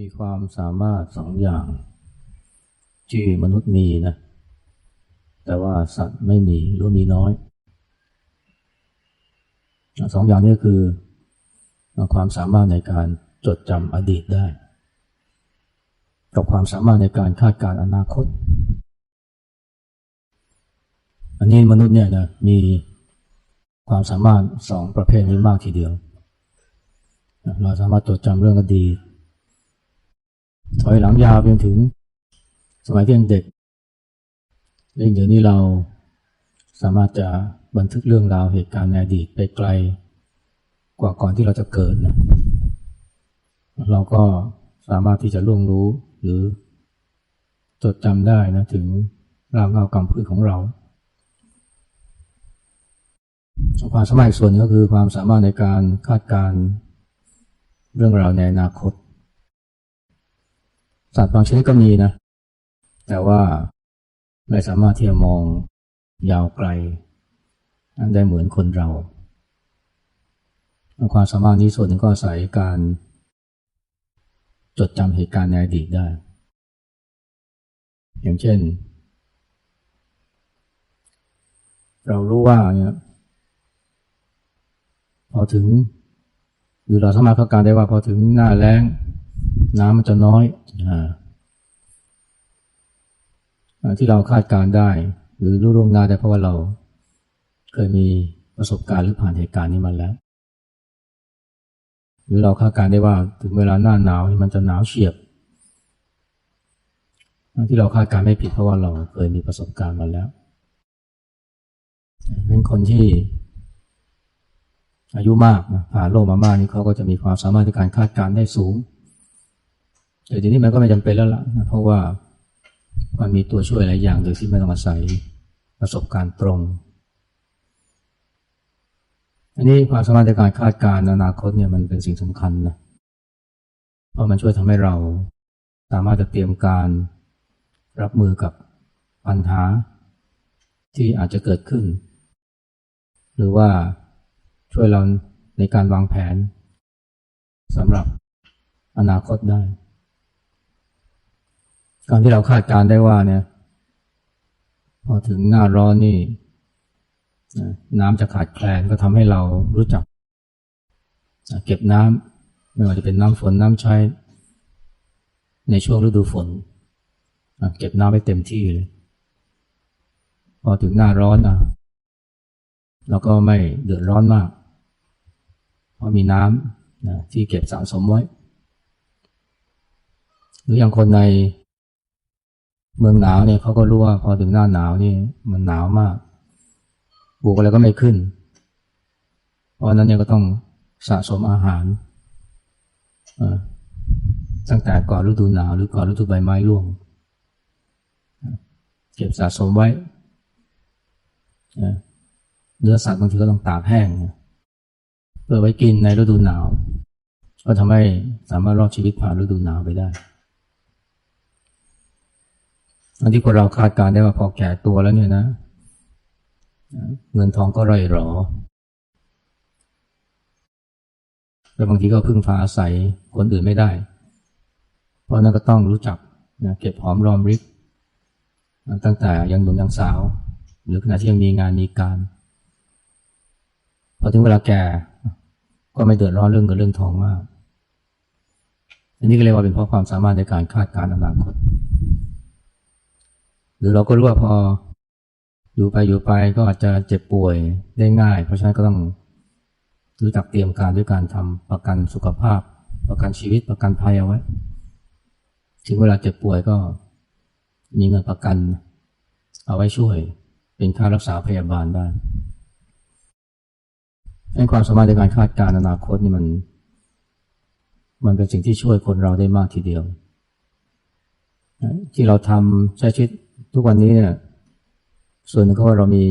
มีความสามารถสองอย่างที่มนุษย์มีนะ แต่ว่าสัตว์ไม่มีหรือมีน้อยสองอย่างนี้คือ ความสามารถในการจดจำอดีตได้ กับความสามารถในการคาดการอนาคต อันนี้มนุษย์เนี่ยนะมีความสามารถสองประเภทนี้มากทีเดียวเราสามารถจดจำเรื่องอดีต ถอยหลังยาวไปถึง สมัยที่ยังเด็กเรื่องเดี๋ยวนี้เราสามารถจะบันทึกเรื่องราวเหตุการณ์ในอดีตไปไกลกว่าก่อนที่เราจะเกิดนะ เราก็สามารถที่จะล่วงรู้หรือจดจำได้นะถึงรางเงากรรมพืชของเรา ความสามารถส่วนก็คือความสามารถในการคาดการเรื่องราวในอนาคต สัตว์บางชนิดก็มีนะ แต่ว่าไม่สามารถที่จะมองยาวไกลได้เหมือนคนเราความสามารถนี้ส่วนหนึ่งก็อาศัยการ จดจำเหตุการณ์ในอดีตได้ อย่างเช่น เรารู้ว่าเนี่ยพอถึงหรือเราสามารถคาดการได้ว่าพอถึงหน้าแล้ง น้ำมันจะน้อยอที่เราคาดการได้ หรือรู้ล่วงหน้าได้เพราะว่าเรา เคยมีประสบการณ์หรือผ่านเหตุการณ์นี้มาแล้ว หรือเราคาดการได้ว่าถึงเวลาหน้าหนาวมันจะหนาวเฉียบที่เราคาดการไม่ผิดเพราะว่าเราเคยมีประสบการณ์มาแล้วเป็นคนที่อายุมากนะผ่านโลกมามากนี่เขาก็จะมีความสามารถในการคาดการได้สูง แต่ทีนี้มันก็ไม่จำเป็นแล้วล่ะนะเพราะว่ามันมีตัวช่วยหลายอย่างโดยที่ไม่ต้องอาศัยประสบการณ์ตรง อันนี้ความสามารถในการคาดการณ์อนาคตเนี่ยมันเป็นสิ่งสำคัญนะเพราะมันช่วยทำให้เราสามารถจะเตรียมการรับมือกับปัญหาที่อาจจะเกิดขึ้น หรือว่าช่วยเราในการวางแผนสำหรับอนาคตได้ การที่เราคาดการได้ว่าเนี่ย พอถึงหน้าร้อนนี่น้ำจะขาดแคลนก็ทำให้เรารู้จัก เก็บน้ำไม่ว่าจะเป็นน้ำฝนน้ำใช้ ในช่วงฤดูฝน เก็บน้ำไว้เต็มที่เลยพอถึงหน้าร้อนอะเราก็ไม่เดือดร้อนมาก เพราะมีน้ำที่เก็บสะสมไว้ หรืออย่างคนใน เมืองหนาวเนี่ยเขาก็รู้ว่าพอถึงหน้าหนาวนี่มันหนาวมากปลูกอะไรก็ไม่ขึ้น เพราะนั้นเนี่ยก็ต้องสะสมอาหารตั้งแต่ก่อนฤดูหนาวหรือก่อนฤดูใบไม้ร่วง เก็บสะสมไว้เนื้อสัตว์บางทีก็ต้องตากแห้งเพื่อไว้กินในฤดูหนาว ก็ทำให้สามารถรอดชีวิตผ่านฤดูหนาวไปได้ อันที่คนเราคาดการได้ว่าพอแก่ตัวแล้วเนี่ยนะ เงินทองก็ร่อยหรอแล้วบางทีก็พึ่งพาอาศัยคนอื่นไม่ได้ เพราะนั้นก็ต้องรู้จักนะเก็บหอมรอมริบตั้งแต่ยังหนุ่มยังสาว หรือขณะที่ยังมีงานมีการพอถึงเวลาแก่ก็ไม่เดือดร้อนเรื่องเงินเรื่องทองมากอันนี้ก็เรียกว่าเป็นเพราะความสามารถในการคาดการณ์อนาคต รือเราก็รู้ว่าพออยู่ไปอยู่ไปก็อาจจะเจ็บป่วยได้ง่าย เพราะฉะนั้นก็ต้องรู้จักเตรียมการด้วยการทำประกันสุขภาพ ประกันชีวิตประกันภัยเอาไว้ ถึงเวลาเจ็บป่วยก็มีเงินประกัน เอาไว้ช่วยเป็นค่ารักษาพยาบาลได้ให้ความสามารถในการคาดการณ์อนาคตนี่มัน มันเป็นสิ่งที่ช่วยคนเราได้มากทีเดียว ที่เราทำใช้ชีวิต ทุกวันนี้เนี่ยส่วนหนึ่งก็ว่าเรามี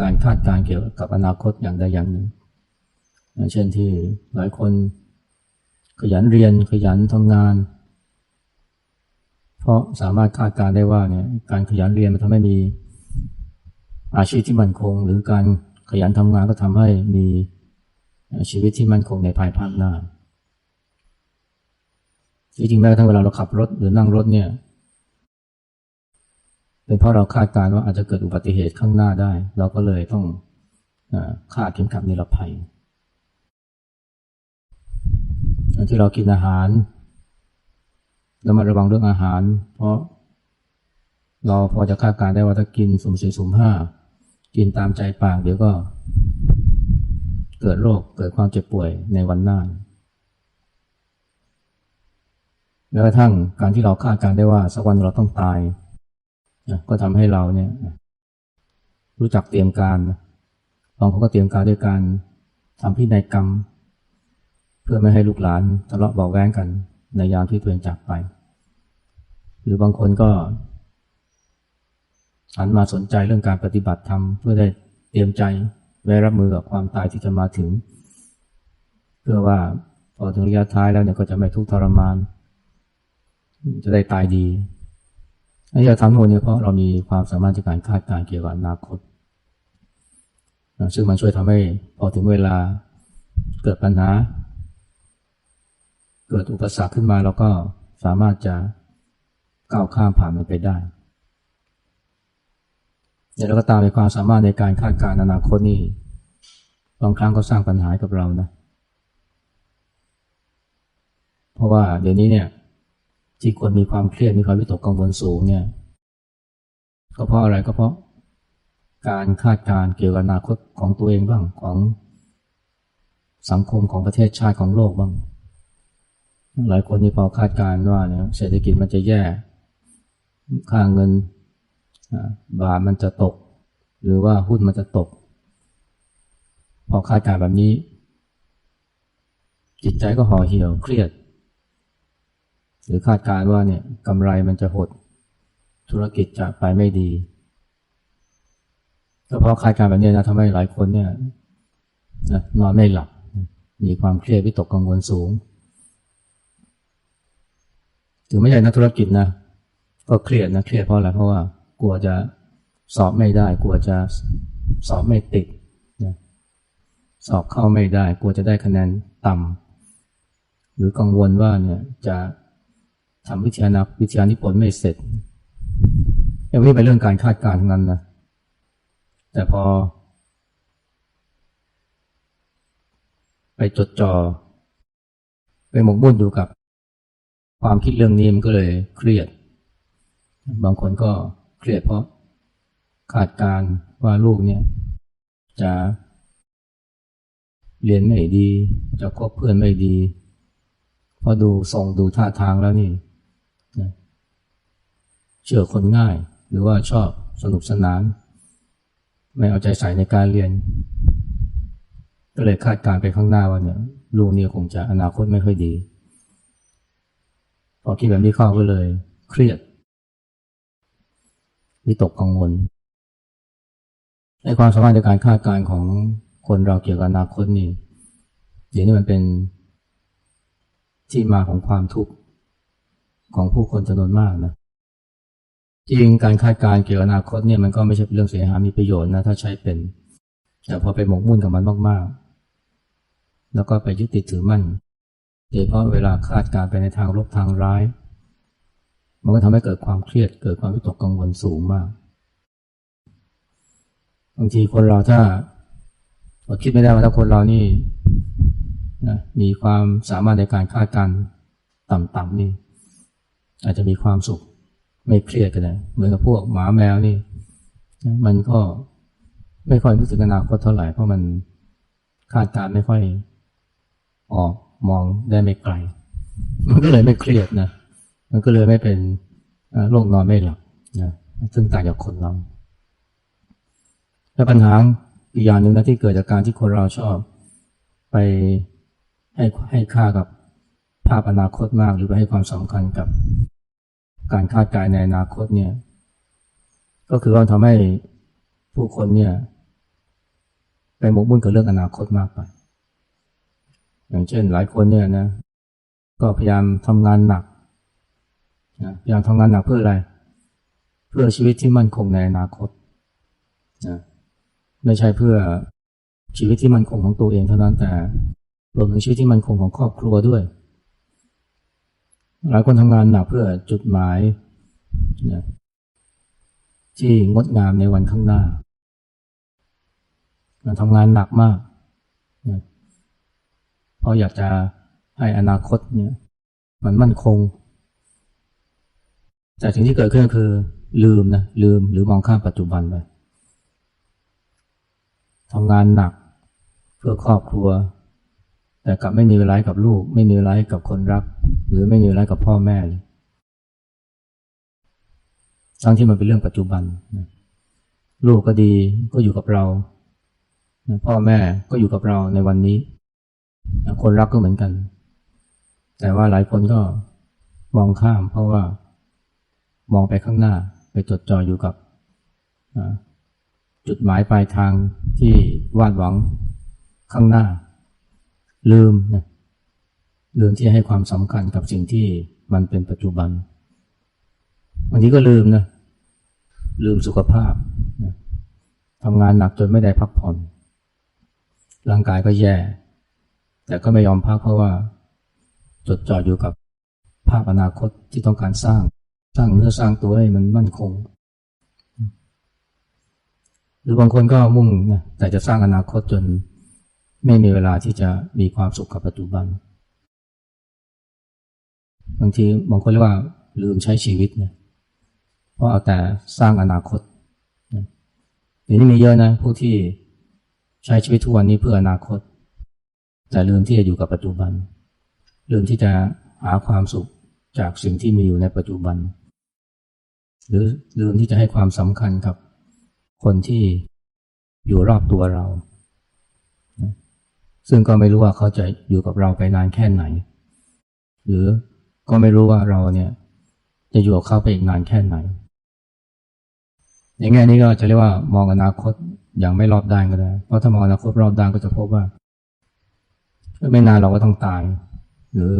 การคาดการเกี่ยวกับอนาคตอย่างใดอย่างหนึ่ง เช่นที่หลายคนขยันเรียนขยันทำงาน เพราะสามารถคาดการได้ว่าเนี่ยการขยันเรียนมันทำให้มีอาชีพที่มั่นคง หรือการขยันทำงานก็ทำให้มีชีวิตที่มั่นคงในภายภาคหน้าที่จริงแม้กระทั่งเวลาเราขับรถหรือนั่งรถเนี่ย เป็นเพราะเราคาดการณ์ว่าอาจจะเกิดอุบัติเหตุข้างหน้าได้ เราก็เลยต้องคาดเข็มขัดนิรภัยอันที่เรากินอาหารเรามาระวังเรื่องอาหาร เพราะเราพอจะคาดการณ์ได้ว่าถ้ากินสมสี่สมห้ากินตามใจปากเดี๋ยวก็ เกิดโรคเกิดความเจ็บป่วยในวันหน้าแม้กระทั่งการที่เราคาดการณ์ได้ว่าสักวันเราต้องตาย ก็ทำให้เราเนี่ย รู้จักเตรียมการบางคนก็เตรียมการด้วยการทำพินัยกรรม เพื่อไม่ให้ลูกหลานทะเลาะเบาแว้งกัน ในยามที่ตัวเองจากไป หรือบางคนก็หันมาสนใจเรื่องการปฏิบัติธรรมเพื่อได้เตรียมใจไว้รับมือกับความตายที่จะมาถึง เพื่อว่าพอถึงระยะท้ายแล้วเนี่ยก็จะไม่ทุกข์ทรมาน จะได้ตายดี อันนี้เราทำทั้งหมดเนี่ยเพราะเรามีความสามารถในการคาดการเกี่ยวกับอนาคตนะซึ่งมันช่วยทำให้พอถึงเวลาเกิดปัญหา เกิดอุปสรรคขึ้นมาเราก็สามารถจะก้าวข้ามผ่านมันไปได้เดี๋ยเราก็ตามในความสามารถในการคาดการณ์อนาคตนี่บางครั้งก็สร้างปัญหากับเรานะ เพราะว่าเดี๋ยวนี้เนี่ย ที่คนมีความเครียดมีความวิตกกังวลสูงเนี่ยก็เพราะอะไรก็เพราะ การคาดการเกี่ยวกับอนาคตของตัวเองบ้างของสังคมของประเทศชาติของโลกบ้าง หลายคนนี่พอคาดการณ์ว่าเนี่ยเศรษฐกิจมันจะแย่ค่าเงินบาทมันจะตก หรือว่าหุ้นมันจะตก พอคาดการแบบนี้ จิตใจก็ห่อเหี่ยวเครียด หรือคาดการ์ว่าเนี่ยกำไรมันจะหดธุรกิจจะไปไม่ดีก็เพราะคาดการณ์แบบนี้นะทำให้หลายคนเนี่ยนะนอนไม่หลับ มีความเครียดวิตกกังวลสูงถึงไม่ใช่นักธุรกิจนะก็เครียดนะเครียดเพราะอะไรเพราะว่ากลัวจะสอบไม่ได้ กลัวจะสอบไม่ติดนะสอบเข้าไม่ได้ กลัวจะได้คะแนนต่ำหรือกังวลว่าเนี่ยจะ ทำวิทยานักวิทยานิพนธ์ไม่เสร็จอันนี้เป็นเรื่องการคาดการณ์ทั้งนั้นนะแต่พอ ไปจดจอ่อไปหมกมุ่นอยู่กับ ความคิดเรื่องนี้มันก็เลยเครียด บางคนก็เครียดเพราะขาดการว่าลูกเนี่ย จะเรียนไม่ดี จะคบเพื่อนไม่ดีพอดูทรงดูท่าทางแล้วนี่ เชื่อคนง่าย หรือว่าชอบสนุกสนาน ไม่เอาใจใส่ในการเรียน ก็เลยคาดการไปข้างหน้าว่าเนี่ยลูกเนี่ยคงจะอนาคตไม่ค่อยดี พอคิดแบบนี้เข้าก็เลย เครียดวิตกกังวลในความสามารถในการคาดการณ์ของคนเราเกี่ยวกับอนาคตนี่เดี๋ยวนี้มันเป็นที่มาของความทุกข์ของผู้คนจำนวนมากนะ จริงการคาดการ์เกี่ยวกับอนาคตเนี่ยมันก็ไม่ใช่เรื่องเสียหายมีประโยชน์นะถ้าใช้เป็น แต่พอไปหมกมุ่นกับมันมากๆ แล้วก็ไปยึดติดถือมั่นโดยเฉพาะเวลาคาดการ์ไปในทางลบทางร้าย มันก็ทำให้เกิดความเครียดเกิดความวิตกกังวลสูงมากบางทีคนเราถ้าเราคิดไม่ได้ว่าถ้าคนเรานี่นะมีความสามารถในการคาดการ์ต่ำๆนี่ อาจจะมีความสุข ไม่เครียดกันเลยเหมือนกับพวกหมาแมวนี่ มันก็ไม่ค่อยรู้สึกอนาคตเท่าไหร่เพราะมันคาดการไม่ค่อยออกมองได้ไม่ไกล มันก็เลยไม่เครียดนะ มันก็เลยไม่เป็นโรคนอนไม่หลับนะซึ่งต่างจากคนเราและปัญหาอีกอย่างหนึ่งนะที่เกิดจากการที่คนเราชอบ ไปให้ให้ค่ากับภาพอนาคตมากหรือไปให้ความสำคัญกับ การคาดการณ์ในอนาคตเนี่ย ก็คือว่าทำให้ผู้คนเนี่ยไปหมกมุ่นกับเรื่องอนาคตมากไป อย่างเช่นหลายคนเนี่ยนะ ก็พยายามทำงานหนักนะพยายามทำงานหนักเพื่ออะไร เพื่อชีวิตที่มั่นคงในอนาคตนะไม่ใช่เพื่อชีวิตที่มั่นคงของตัวเองเท่านั้นแต่รวมถึงชีวิตที่มั่นคงของครอบครัวด้วย หลายคนทำงานหนักเพื่อจุดหมายนะที่งดงามในวันข้างหน้าทำงานหนักมากนะเพราะอยากจะให้อนาคตเนี่ย มันมั่นคง แต่สิ่งที่เกิดขึ้นคือ ลืมนะลืมหรือมองข้ามปัจจุบันไปทำงานหนักเพื่อครอบครัว แต่กลับไม่มีเวลากับลูก ไม่มีเวลากับคนรัก หรือไม่มีเวลาให้กับพ่อแม่เลยทั้งที่มันเป็นเรื่องปัจจุบันนะลูกก็ดีก็อยู่กับเรานะพ่อแม่ก็อยู่กับเราในวันนี้นะคนรักก็เหมือนกัน แต่ว่าหลายคนก็มองข้ามเพราะว่า มองไปข้างหน้าไปจดจ่ออยู่กับนะจุดหมายปลายทางที่วาดหวังข้างหน้า ลืมนะ ลืมที่ให้ความสำคัญกับสิ่งที่มันเป็นปัจจุบันบางทีก็ลืมนะลืมสุขภาพนะทำงานหนักจนไม่ได้พักผ่อน ร่างกายก็แย่ แต่ก็ไม่ยอมพักเพราะว่า จดจ่ออยู่กับภาพอนาคตที่ต้องการสร้าง สร้างเนื้อสร้างตัวให้มันมั่นคง หรือบางคนก็มุ่งนะแต่จะสร้างอนาคตจนไม่มีเวลาที่จะมีความสุขกับปัจจุบัน บางทีบางคนเรียกว่าลืมใช้ชีวิตนะเพราะเอาแต่สร้างอนาคตเดี๋ยวนี้มีเยอะนะผู้ที่ใช้ชีวิตทุกวันนี้เพื่ออนาคต แต่ลืมที่จะอยู่กับปัจจุบัน ลืมที่จะหาความสุขจากสิ่งที่มีอยู่ในปัจจุบัน หรือลืมที่จะให้ความสำคัญกับคนที่อยู่รอบตัวเรา ซึ่งก็ไม่รู้ว่าเขาจะอยู่กับเราไปนานแค่ไหน หรือ ก็ไม่รู้ว่าเราเนี่ย จะอยู่กับเขาไปอีกนานแค่ไหน อย่างแง่นี้ก็จะเรียกว่ามองอนาคตอย่างไม่รอบด้านก็ได้ เพราะถ้ามองอนาคตรอบด้านก็จะพบว่า ไม่นานเราก็ต้องตาย หรือ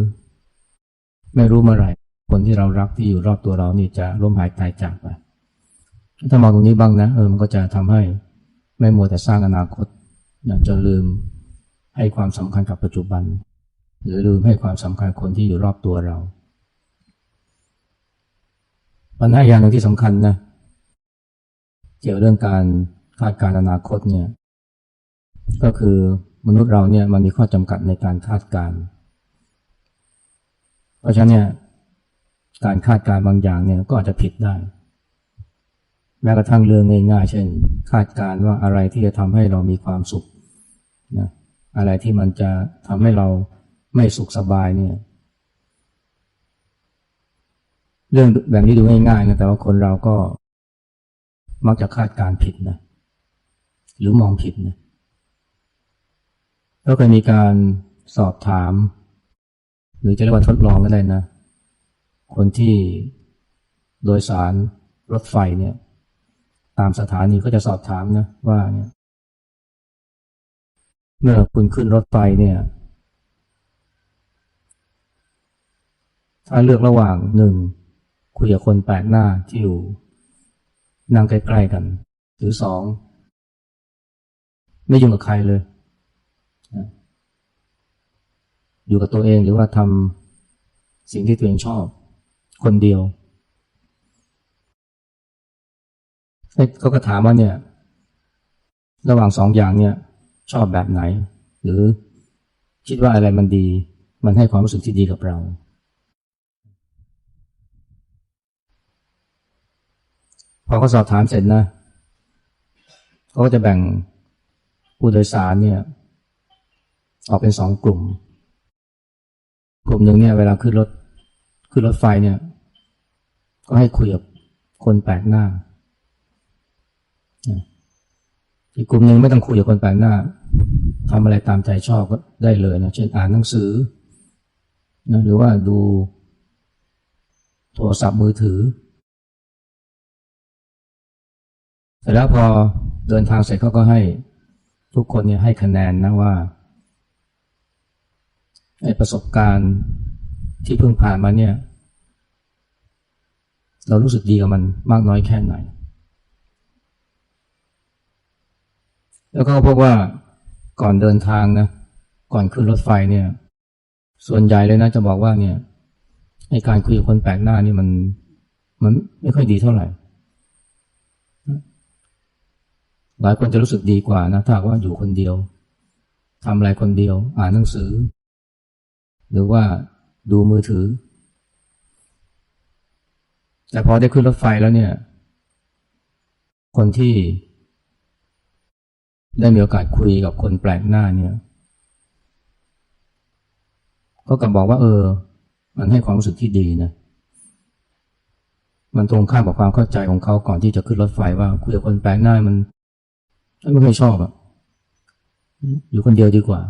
ไม่รู้เมื่อไหร่ คนที่เรารักที่อยู่รอบตัวเรานี่จะล้มหายตายจากไป ถ้ามองตรงนี้บ้างนะเออมันก็จะทำให้ไม่มัวแต่สร้างอนาคตจนลืมให้ความสำคัญกับปัจจุบัน หรือลืมให้ความสำคัญคนที่อยู่รอบตัวเรา ปัญหาอย่างหนึ่งที่สำคัญนะเกี่ยวเรื่องการคาดการณ์อนาคตเนี่ย ก็คือมนุษย์เราเนี่ยมันมีข้อจำกัดในการคาดการ เพราะฉะนั้นเนี่ยการคาดการบางอย่างเนี่ยก็อาจจะผิดได้ แม้กระทั่งเรื่องง่ายๆเช่น คาดการว่าอะไรที่จะทำให้เรามีความสุขนะอะไรที่มันจะทำให้เราไม่สุขสบายเนี่ย เรื่องแบบนี้ดูง่ายๆนะแต่ว่าคนเราก็ มักจะคาดการผิดนะหรือมองผิดนะก็เคยมีการสอบถาม หรือจะเรียกว่าทดลองก็ได้นะ คนที่โดยสารรถไฟเนี่ย ตามสถานีก็จะสอบถามนะว่าเนี่ย เมื่อคุณขึ้นรถไฟเนี่ยถ้าเลือกระหว่างหนึ่ง คุยกับคนแปลกหน้าที่อยู่นั่งใกล้ๆกัน หรือสองไม่ยุ่งกับใครเลย อยู่กับตัวเองหรือว่าทำสิ่งที่ตัวเองชอบ คนเดียวเขาก็ถามว่าเนี่ย ระหว่างสองอย่างเนี่ย ชอบแบบไหน หรือคิดว่าอะไรมันดี มันให้ความรู้สึกที่ดีกับเรา พอเขาสอบถามเสร็จนะเขาก็จะแบ่งผู้โดยสารเนี่ย ออกเป็นสองกลุ่ม กลุ่มหนึ่งเนี่ยเวลาขึ้นรถขึ้นรถไฟเนี่ย ก็ให้คุยกับคนแปลกหน้า อีกกลุ่มหนึ่งไม่ต้องคุยกับคนแปลกหน้าทำอะไรตามใจชอบก็ได้เลยนะเช่นอ่านหนังสือนะหรือว่าดูโทรศัพท์มือถือ แต่แล้วพอเดินทางเสร็จเขาก็ให้ทุกคนเนี่ยให้คะแนนนะว่าไอประสบการณ์ที่เพิ่งผ่านมาเนี่ย เรารู้สึกดีกับมันมากน้อยแค่ไหน แล้วก็พบว่าก่อนเดินทางนะก่อนขึ้นรถไฟเนี่ย ส่วนใหญ่เลยนะจะบอกว่าเนี่ยไให้การคุยกับคนแปลกหน้านี่มันมันไม่ค่อยดีเท่าไหร่ หลายคนจะรู้สึกดีกว่านะถ้าว่าอยู่คนเดียวทำอะไรคนเดียว อ่านหนังสือ หรือว่าดูมือถือ แต่พอได้ขึ้นรถไฟแล้วเนี่ย คนที่ได้มีโอกาสคุยกับคนแปลกหน้าเนี่ย ก็กลับบอกว่า เออ มันให้ความรู้สึกที่ดีนะ มันตรงข้ามกับความเข้าใจของเขาก่อนที่จะขึ้นรถไฟว่าคุยกับคนแปลกหน้ามัน ไม่เคยชอบอะอยู่คนเดียวดีกว่า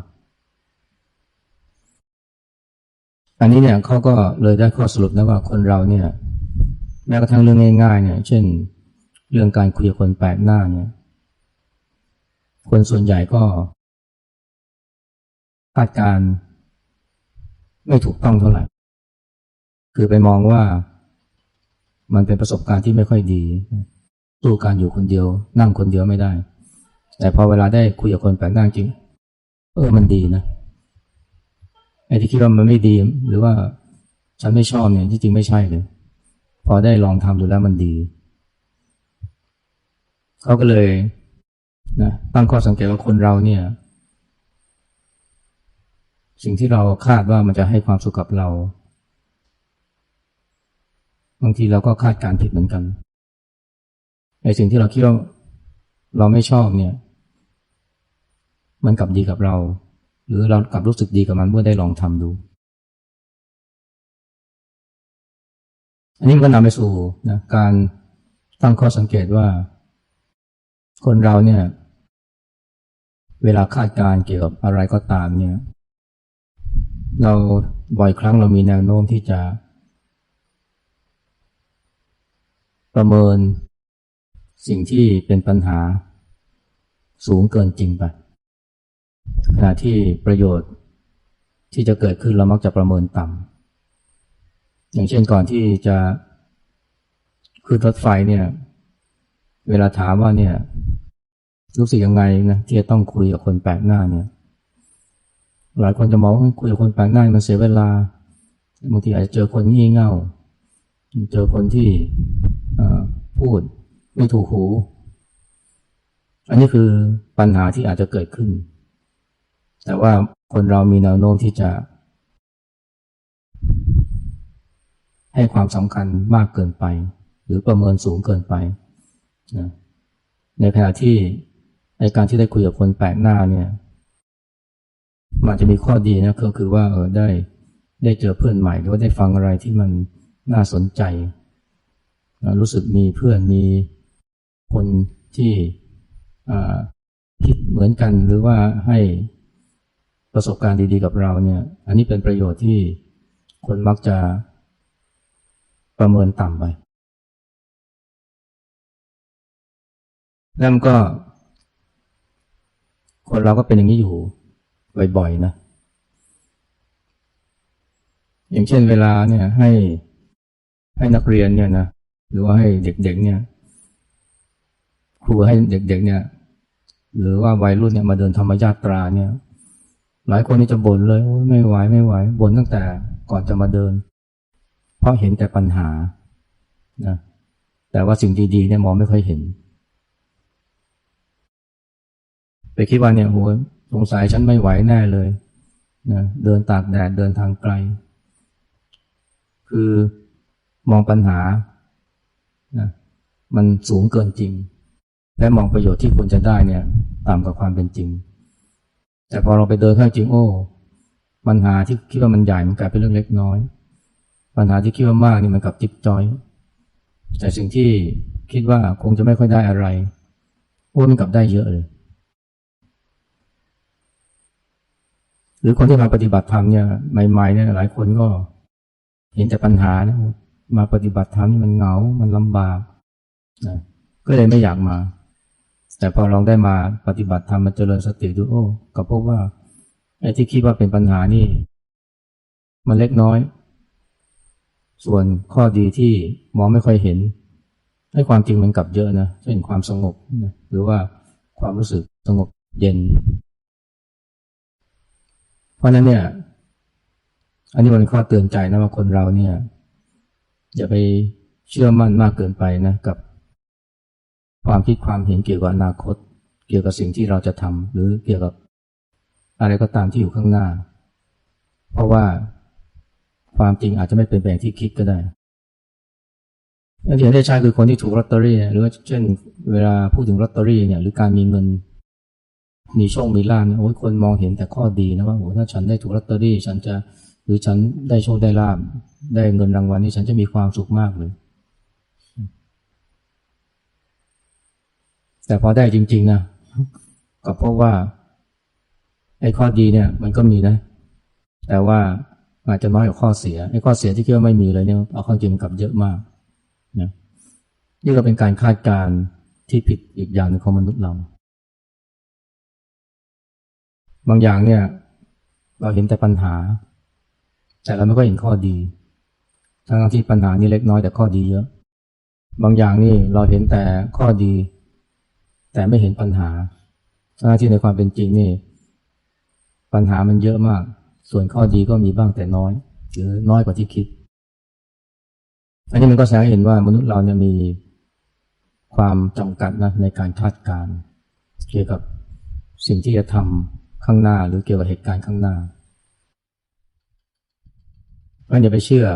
อันนี้เนี่ยเขาก็เลยได้ข้อสรุปนะว่าคนเราเนี่ย แม้กระทั่งเรื่องง่ายๆเนี่ย เช่น เรื่องการคุยกับคนแปลกหน้าเนี่ย คนส่วนใหญ่ก็คาดการณ์ไม่ถูกต้องเท่าไหร่ คือไปมองว่ามันเป็นประสบการณ์ที่ไม่ค่อยดีสู้การอยู่คนเดียว นั่งคนเดียวไม่ได้ แต่พอเวลาได้คุยกับคนแปลกหน้าจริง เออมันดีนะไอ้ที่คิดว่ามันไม่ดี หรือว่าฉันไม่ชอบเนี่ยที่จริงไม่ใช่เลย พอได้ลองทำดูแล้วมันดี เขาก็เลยนะตั้งข้อสังเกตว่าคนเราเนี่ย สิ่งที่เราคาดว่ามันจะให้ความสุขกับเรา บางทีเราก็คาดการผิดเหมือนกันไอ้สิ่งที่เราคิดว่าเราไม่ชอบเนี่ย มันกลับดีกับเรา หรือเรากลับรู้สึกดีกับมันเมื่อได้ลองทำดู อันนี้มันก็นำไปสู่นะการตั้งข้อสังเกตว่า คนเราเนี่ย เวลาคาดการเกี่ยวกับอะไรก็ตามเนี่ย เราบ่อยครั้งเรามีแนวโน้มที่จะประเมินสิ่งที่เป็นปัญหาสูงเกินจริงไป ขณะที่ประโยชน์ที่จะเกิดขึ้นเรามักจะประเมินต่ำอย่างเช่นก่อนที่จะขึ้นรถไฟเนี่ย เวลาถามว่าเนี่ยรู้สึกยังไงนะที่จะต้องคุยกับคนแปลกหน้าเนี่ย หลายคนจะมองว่าคุยกับคนแปลกหน้ามันเสียเวลาบางทีอาจจะเจอคนงี่เง่า เจอคนที่พูดไม่ถูกหู อันนี้คือปัญหาที่อาจจะเกิดขึ้น แต่ว่าคนเรามีแนวโน้มที่จะ ให้ความสำคัญมากเกินไป หรือประเมินสูงเกินไปนะในขณะที่ในการที่ได้คุยกับคนแปลกหน้าเนี่ยมันจะมีข้อดีนะก็คือว่าเออได้ได้เจอเพื่อนใหม่หรือว่าได้ฟังอะไรที่มันน่าสนใจ รู้สึกมีเพื่อนมีคนที่คิดเหมือนกันหรือว่าให้ ประสบการณ์ดีๆกับเราเนี่ย อันนี้เป็นประโยชน์ที่คนมักจะประเมินต่ำไปแล้วมันก็ คนเราก็เป็นอย่างนี้อยู่บ่อยๆนะ อย่างเช่นเวลาเนี่ยให้ให้นักเรียนเนี่ยนะหรือว่าให้เด็ก ๆ เนี่ย ครูให้เด็ก ๆ เนี่ย หรือว่าวัยรุ่นเนี่ยมาเดินธรรมญาตราเนี่ย หลายคนนี่จะบ่นเลยไม่ไหวไม่ไหวบ่นตั้งแต่ก่อนจะมาเดิน เพราะเห็นแต่ปัญหานะแต่ว่าสิ่งดีๆเนี่ยมองไม่ค่อยเห็น ไปคิดว่าเนี่ยโหสงสัยฉันไม่ไหวแน่เลยนะเดินตากแดดเดินทางไกล คือมองปัญหานะมันสูงเกินจริง และมองประโยชน์ที่ควรจะได้เนี่ยต่ำกว่าความเป็นจริง แต่พอเราไปเดินข้างจริงโอ้ปัญหาที่คิดว่ามันใหญ่มันกลายเป็นเรื่องเล็กน้อย ปัญหาที่คิดว่ามากนี่มันกลับจิ๊บจอย แต่สิ่งที่คิดว่าคงจะไม่ค่อยได้อะไรโอ้มันกลับได้เยอะเลยหรือคนที่มาปฏิบัติธรรมเนี่ยใหม่ๆเนี่ยหลายคนก็เห็นแต่ปัญหานะมาปฏิบัติธรรมนี่มันเหงา มันลำบากนะก็เลยไม่อยากมา แต่พอลองได้มาปฏิบัติธรรมมาเจริญสติดูโอ้ก็พบว่าไอ้ที่คิดว่าเป็นปัญหานี่ มันเล็กน้อย ส่วนข้อดีที่มองไม่ค่อยเห็น ให้ความจริงมันกลับเยอะนะเช่นความสงบนะหรือว่าความรู้สึกสงบเย็น เพราะนั้นเนี่ย อันนี้มันข้อเตือนใจนะว่าคนเราเนี่ย อย่าไปเชื่อมั่นมากเกินไปนะกับ ความคิดความเห็นเกี่ยวกับอนาคต เกี่ยวกับสิ่งที่เราจะทำหรือเกี่ยวกับอะไรก็ตามที่อยู่ข้างหน้า เพราะว่าความจริงอาจจะไม่เป็นแบบที่คิดก็ได้อย่างที่เห็นได้ชัดคือคนที่ถูกลอตเตอรี่หรือว่าเช่น เวลาพูดถึงลอตเตอรี่เนี่ยหรือการมีเงิน มีโชคมีลาภเนี่ยโอ้ยคนมองเห็นแต่ข้อดีนะว่าโอ้ถ้าฉันได้ถูกลอตเตอรี่ ฉันจะหรือฉันได้โชคได้ลาภได้เงินรางวัลนี่ฉันจะมีความสุขมากเลย แต่พอได้จริง ๆนะก็เพราะว่าไอ้ข้อดีเนี่ย มันก็มีนะ แต่ว่าอาจจะน้อยกว่าข้อเสียไอ้ข้อเสียที่คิดว่าไม่มีเลยเนี่ยเอาข้อจริงกลับเยอะมากนะนี่ก็เป็นการคาดการณ์ที่ผิดอีกอย่างหนึ่งของมนุษย์เรา บางอย่างเนี่ย เราเห็นแต่ปัญหา แต่เราไม่ก็เห็นข้อดีทั้งที่ปัญหานี่เล็กน้อยแต่ข้อดีเยอะ บางอย่างนี่เราเห็นแต่ข้อดี แต่ไม่เห็นปัญหาทั้งที่ในความเป็นจริงนี่ ปัญหามันเยอะมาก ส่วนข้อดีก็มีบ้างแต่น้อย หรือน้อยกว่าที่คิด อันนี้มันก็แสดงให้เห็นว่ามนุษย์เราเนี่ยมีความจำกัดนะในการคาดการเกี่ยวกับสิ่งที่จะทำข้างหน้าหรือเกี่ยวกับเหตุการณ์ข้างหน้าเพราอย่าไปเชื่อ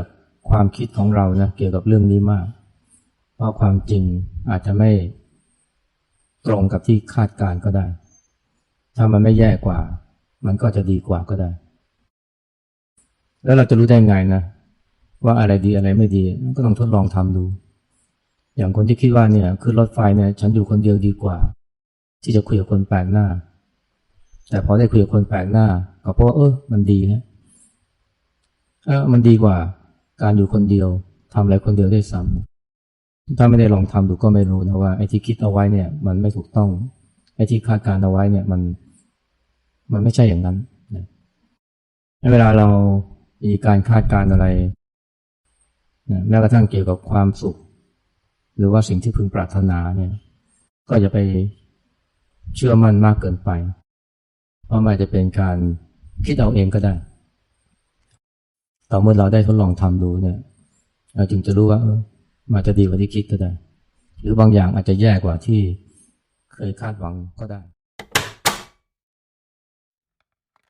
ความคิดของเรานะเกี่ยวกับเรื่องนี้มาก เพราะความจริงอาจจะไม่ ตรงกับที่คาดการก็ได้ ถ้ามันไม่แย่กว่า มันก็จะดีกว่าก็ได้ แล้วเราจะรู้ได้ไงนะว่าอะไรดีอะไรไม่ดีก็ต้องทดลองทำดู อย่างคนที่คิดว่าเนี่ยคือรถไฟเนี่ยฉันอยู่คนเดียวดีกว่า ที่จะคุยกับคนแปลกหน้า แต่พอได้คุยกับคนแปลกหน้า ก็เพราะว่าเออมันดีนะเออมันดีกว่า การอยู่คนเดียวทำอะไรคนเดียวได้ซ้ำ ถ้าไม่ได้ลองทำดูก็ไม่รู้นะว่าไอ้ที่คิดเอาไว้เนี่ย มันไม่ถูกต้องไอ้ที่คาดการเอาไว้เนี่ยมัน มันไม่ใช่อย่างนั้นนะเวลาเรามีการคาดการอะไรนะแม้กระทั่งเกี่ยวกับความสุข หรือว่าสิ่งที่พึงปรารถนาเนี่ย ก็อย่าไปเชื่อมั่นมากเกินไป เพราะมันจะเป็นการคิดเอาเองก็ได้ ต่อเมื่อเราได้ทดลองทำดูเนี่ย เราจึงจะรู้ว่าเออมันจะดีกว่าที่คิดก็ได้ หรือบางอย่างอาจจะแย่กว่าที่เคยคาดหวังก็ได้